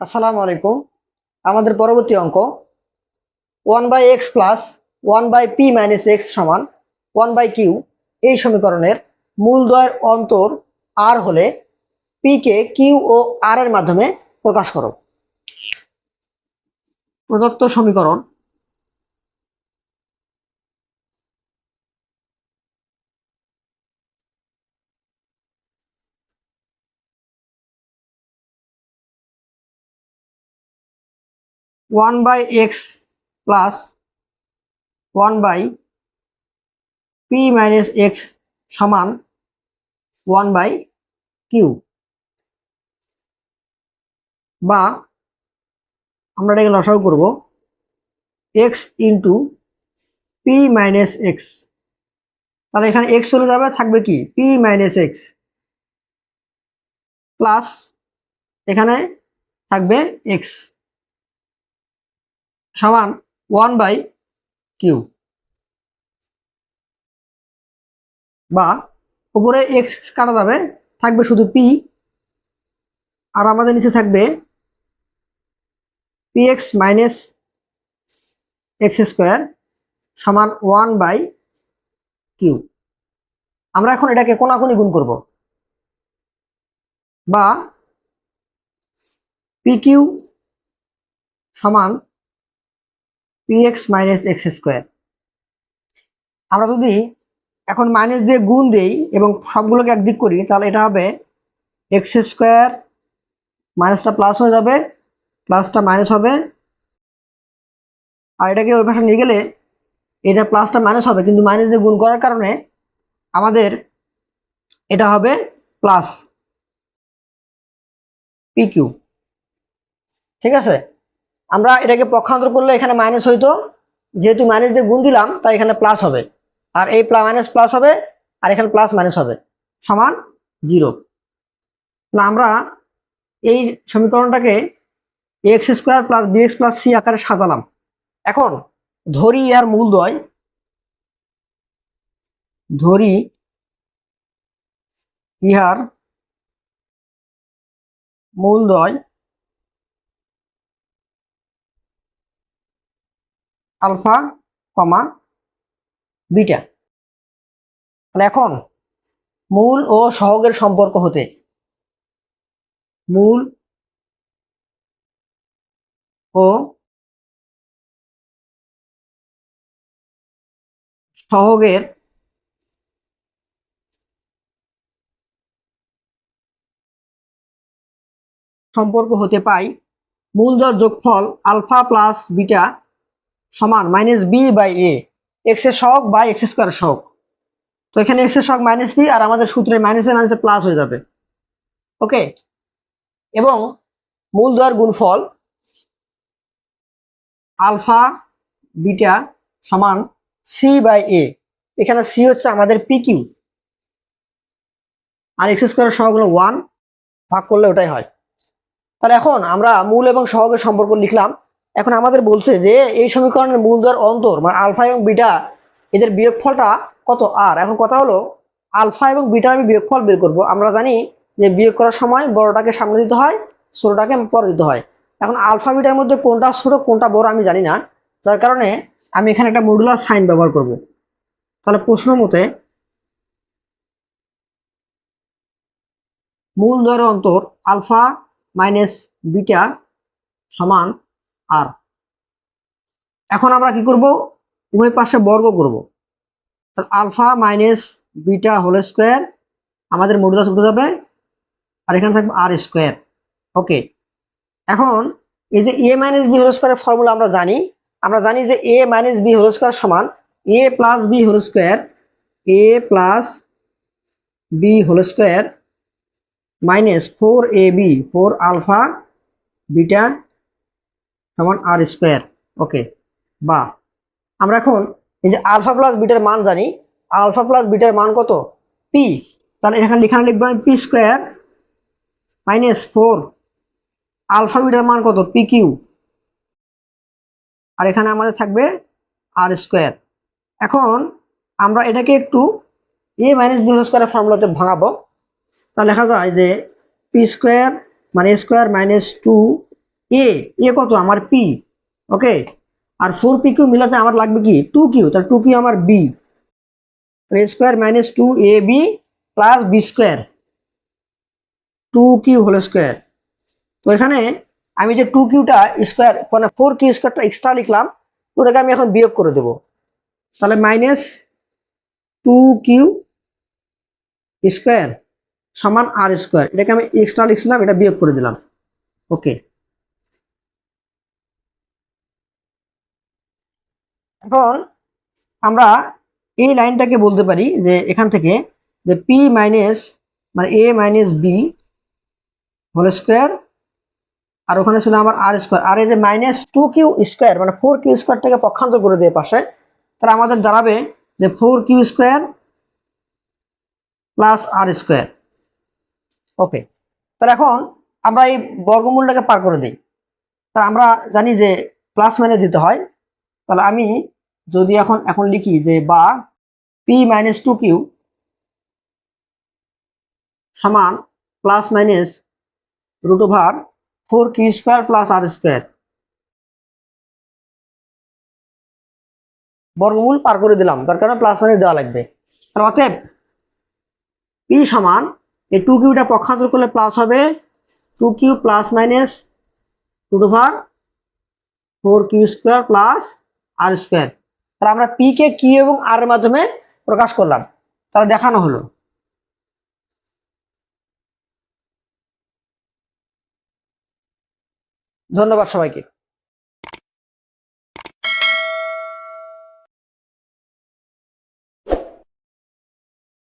আসসালামু আলাইকুম। আমাদের পরবর্তী অঙ্ক। One by x plus one by p minus x সমান ওয়ান বাই কিউ এই সমীকরণের মূলদ্বয়ের অন্তর আর হলে পি কে কিউ ও আর এর মাধ্যমে প্রকাশ করো। প্রদত্ত সমীকরণ one by x plus one by p minus x সমান ওয়ান বাই কিউ। বা আমরা এটাকে লসাগু করব x into p minus x. তাহলে এখানে এক্স চলে যাবে, থাকবে কি? পি মাইনাস এক্স প্লাস এখানে থাকবে এক্স। সমান ওয়ান বাই কিউ বা উপরে এক্স কাটা যাবে, থাকবে শুধু পি আর আমাদের নিচে থাকবে p x minus x square সমান ওয়ান বাই কিউ আমরা এখন এটাকে কোনাকুনি গুণ করব। বা পি কিউ সমান p x minus x square আমরা যদি এখন মাইনাস দিয়ে গুণ দেই এবং সবগুলোকে একদিক করি, তাহলে এটা হবে এক্স স্কোয়ার মাইনাসটা প্লাস হয়ে যাবে প্লাসটা মাইনাস হবে। আর এটাকে ওই পাশে নিয়ে গেলে এটা প্লাসটা মাইনাস হবে, কিন্তু মাইনাস দিয়ে গুণ করার কারণে আমাদের এটা হবে প্লাস পি কিউ ঠিক আছে? আমরা এটাকে পক্ষান্তর করলে এখানে মাইনাস হইতো। যেহেতু মাইনাস দিয়ে গুণ দিলাম, তাই এখানে প্লাস হবে। আর এই মাইনাস প্লাস হবে, আর এখানে প্লাস মাইনাস হবে। সমান জিরো না আমরা এই সমীকরণটাকে x square plus b x plus c আকারে সাজালাম। এখন ধরি আর মূলদ্বয় ধরি ইহার মূলদ্বয় আলফা কমা বিটা। এখন মূল ও সহগের সম্পর্ক হতে মূল ও সহগের সম্পর্ক হতে পাই মূলদর যোগফল আলফা প্লাস বিটা সমান মাইনাস বি বাই এ এক্সের সহগ বাই এক্স স্কোয়ার সহগ। তো এখানে এক্সের সহগ মাইনাস বি আর আমাদের সূত্রে মাইনাসে মাইনাসে প্লাস হয়ে যাবে। ওকে এবং মূল দ্বয়ের গুণফল আলফা বিটা সমান সি বাই এ এখানে সি হচ্ছে আমাদের পি কিউ আর এক্স স্কোয়ার সহগ হলো ওয়ান ভাগ করলে ওটাই হয়। তাহলে এখন আমরা মূল এবং সহগের সম্পর্ক লিখলাম। এখন আমাদের বলছে যে এই সমীকরণের মূল দর অন্তর মানে আলফা এবং বিটা, এদের বিয়োগফলটা কত? আর এখন কথা হলো, আলফা এবং বিটার আমি বিয়োগফল বের করব। আমরা জানি যে বিয়োগ করার সময় বড়টাকে সামনে দিতে হয়, ছোটটাকে পরে দিতে হয়। এখন আলফা বিটার মধ্যে কোনটা ছোট, কোনটা বড় আমি জানি না। যার কারণে আমি এখানে একটা মডুলার সাইন ব্যবহার করব। তাহলে প্রশ্ন মতে, মূল দরের অন্তর আলফা মাইনাস বিটা সমান আর। এখন আমরা কি করব? উভয় পাশে বর্গ করব। Alpha minus beta whole square আমাদের মডুলাস উঠে যাবে, আর এখানে থাকবে আর স্কোয়ার। ওকে। এখন এই যে এ মাইনাস বি হোল স্কোয়ারের ফর্মুলা আমরা জানি আমরা জানি যে a minus b whole square সমান a plus b whole square a plus b whole square minus four a b four alpha beta সমান আর স্কোয়ার ওকে বা আমরা এখন এই যে আলফা প্লাস বিটার মান জানি আলফা প্লাস বিটার মান কত? পি তাহলে এখানে লিখানে লিখব আমি p square minus four alpha bitter মান কত? পি কিউ আর এখানে আমাদের থাকবে আর স্কোয়ার এখন আমরা এটাকে একটু এ মাইনাস বি স্কোয়ারের ফর্মুলাতে ভাঙাবো। তা লেখা যায় যে পি স্কোয়ার মানে square minus two a a কত? আমার পি ওকে আর ফোর পি কিউ মিলাতে আমার লাগবে কি? টু কিউ তাহলে টু কিউ আমার b a square minus two a b plus b square two q whole square তো এখানে আমি যে টু কিউটা স্কোয়ার মানে ফোর কিউ স্কোয়ারটা এক্সট্রা লিখলাম, ওটাকে আমি এখন বিয়োগ করে দেবো। তাহলে মাইনাস টু কিউ স্কোয়ার সমান আর স্কোয়ার এটাকে আমি এক্সট্রা লিখছিলাম, এটা বিয়োগ করে দিলাম। ওকে এখন আমরা এই লাইনটাকে বলতে পারি যে এখান থেকে যে পি মাইনাস মানে a minus b whole square আর ওখানে ছিল আমার আর স্কোয়ার আর এই যে মাইনাস টু কিউ স্কোয়ার মানে ফোর কিউ স্কোয়ারটাকে পক্ষান্তর করে দিয়ে পাশে, তাহলে আমাদের দাঁড়াবে যে four q square plus r square okay তাহলে এখন আমরা এই বর্গমূলটাকে পার করে দিই। তাহলে আমরা জানি যে প্লাস মাইনাস দিতে হয়। তাহলে আমি যদি এখন এখন লিখি যে বা পি মাইনাস টু কিউ সমান plus minus root over four q square plus r square বর্গমূল পার করে দিলাম, তার কারণে প্লাস মাইনাস দেওয়া লাগবে। তাহলে অতএব পি সমান এই টু কিউটা পক্ষান্তর করলে প্লাস হবে two q plus minus root over four q square plus r square তাহলে আমরা পি কে কি এবং আর এর মাধ্যমে প্রকাশ করলাম। তাহলে দেখানো হলো। ধন্যবাদ সবাইকে।